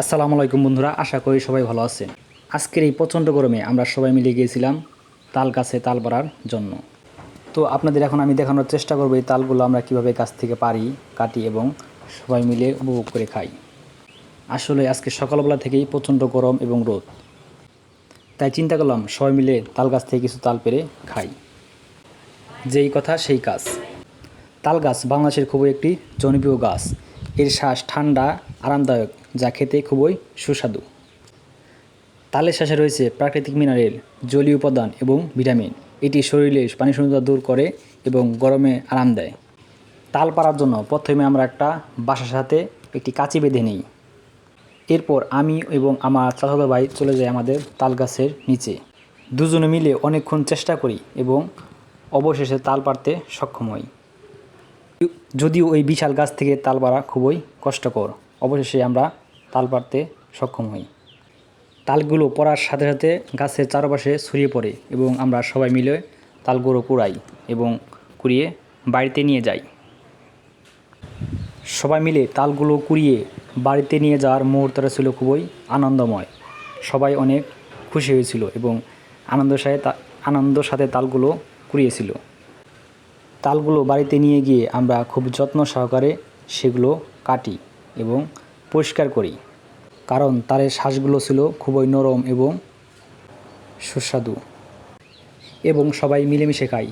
আসসালামু আলাইকুম বন্ধুরা, আশা করি সবাই ভালো আছেন। আজকের এই প্রচণ্ড গরমে আমরা সবাই মিলে গিয়েছিলাম তাল গাছে তাল পাড়ার জন্য। তো আপনাদের এখন আমি দেখানোর চেষ্টা করব এই তালগুলো আমরা কীভাবে গাছ থেকে পারি কাটি এবং সবাই মিলে উপভোগ করে খাই। আসলে আজকে সকালবেলা থেকেই প্রচণ্ড গরম এবং রোদ। তাই চিন্তা করলাম সবাই মিলে তাল গাছ থেকে কিছু তাল পেরে খাই। যেই কথা সেই কাজ তাল গাছ বাংলাদেশের খুবই একটি জনপ্রিয় গাছ। এর শ্বাস ঠান্ডা, আরামদায়ক, যা খেতে খুবই সুস্বাদু। তালের শ্বাসে রয়েছে প্রাকৃতিক মিনারেল, জলীয় উপাদান এবং ভিটামিন। এটি শরীরে পানি শূন্যতা দূর করে এবং গরমে আরাম দেয়। তাল পাড়ার জন্য প্রথমে আমরা একটা বাসার সাথে একটি কাঁচি বেঁধে নিই। এরপর আমি এবং আমার চাচাতো ভাই চলে যাই আমাদের তাল গাছের নিচে। দুজনে মিলে অনেকক্ষণ চেষ্টা করি এবং অবশেষে তাল পাড়তে সক্ষম হই। যদিও ওই বিশাল গাছ থেকে তাল পাড়া খুবই কষ্টকর, অবশেষে আমরা তাল পাড়তে সক্ষম হই। তালগুলো পড়ার সাথে সাথে গাছের চারপাশে ছড়িয়ে পড়ে এবং আমরা সবাই মিলে তালগুলো কুড়াই এবং কুড়িয়ে বাড়িতে নিয়ে যাই। সবাই মিলে তালগুলো কুড়িয়ে বাড়িতে নিয়ে যাওয়ার মুহূর্তটা ছিল খুবই আনন্দময়। সবাই অনেক খুশি হয়েছিল এবং আনন্দের সাথে আনন্দের সাথে তালগুলো কুড়িয়েছিল। তালগুলো বাড়িতে নিয়ে গিয়ে আমরা খুব যত্ন সহকারে সেগুলো কাটি এবং পরিষ্কার করি। কারণ তারের শ্বাসগুলো ছিল খুবই নরম এবং সুস্বাদু। এবং সবাই মিলেমিশে খাই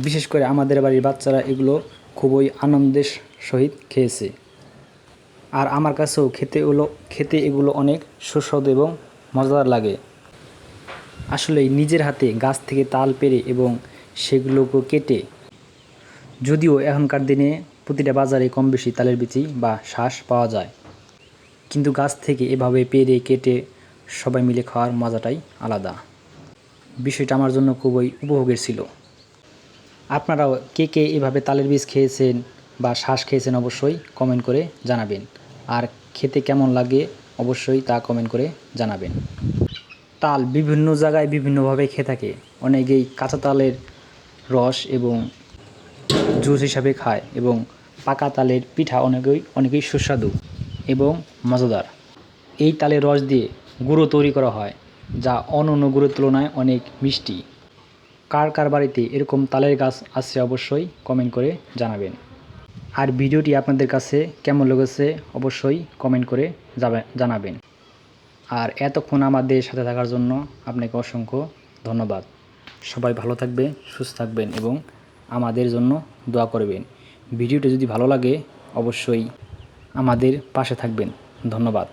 বিশেষ করে আমাদের বাড়ির বাচ্চারা এগুলো খুবই আনন্দের সহিত খেয়েছে। আর আমার কাছেও খেতে এগুলো খেতে এগুলো অনেক সুস্বাদু এবং মজাদার লাগে। আসলে নিজের হাতে গাছ থেকে তাল পেরে এবং সেগুলোকে কেটে যদিও এখনকার দিনে প্রতিটা বাজারে কম বেশি তালের বিচি বা শ্বাস পাওয়া যায়। কিন্তু গাছ থেকে এভাবে পেরে কেটে সবাই মিলে খাওয়ার মজাটাই আলাদা। বিষয়টা আমার জন্য খুবই উপভোগের ছিল। আপনারাও কে কে এভাবে তালের বীজ খেয়েছেন বা শ্বাস খেয়েছেন অবশ্যই কমেন্ট করে জানাবেন। আর খেতে কেমন লাগে অবশ্যই তা কমেন্ট করে জানাবেন। তাল বিভিন্ন জায়গায় বিভিন্নভাবে খেয়ে থাকে। অনেকেই কাঁচা তালের রস এবং জুস হিসাবে খায় এবং পাকা তালের পিঠা অনেকেই অনেকেই সুস্বাদু এবং মজাদার। এই তালের রস দিয়ে গুঁড়ো তৈরি করা হয়, যা অন্য গুঁড়োর তুলনায় অনেক মিষ্টি। কার কার বাড়িতে এরকম তালের গাছ আছে অবশ্যই কমেন্ট করে জানাবেন। আর ভিডিওটি আপনাদের কাছে কেমন লেগেছে অবশ্যই কমেন্ট করে জানাবেন। আর এতক্ষণ আমাদের সাথে থাকার জন্য আপনাকে অসংখ্য ধন্যবাদ। সবাই ভালো থাকবে, সুস্থ থাকবেন এবং আমাদের জন্য দোয়া করবেন। ভিডিওটি যদি ভালো লাগে অবশ্যই আমাদের পাশে থাকবেন। ধন্যবাদ।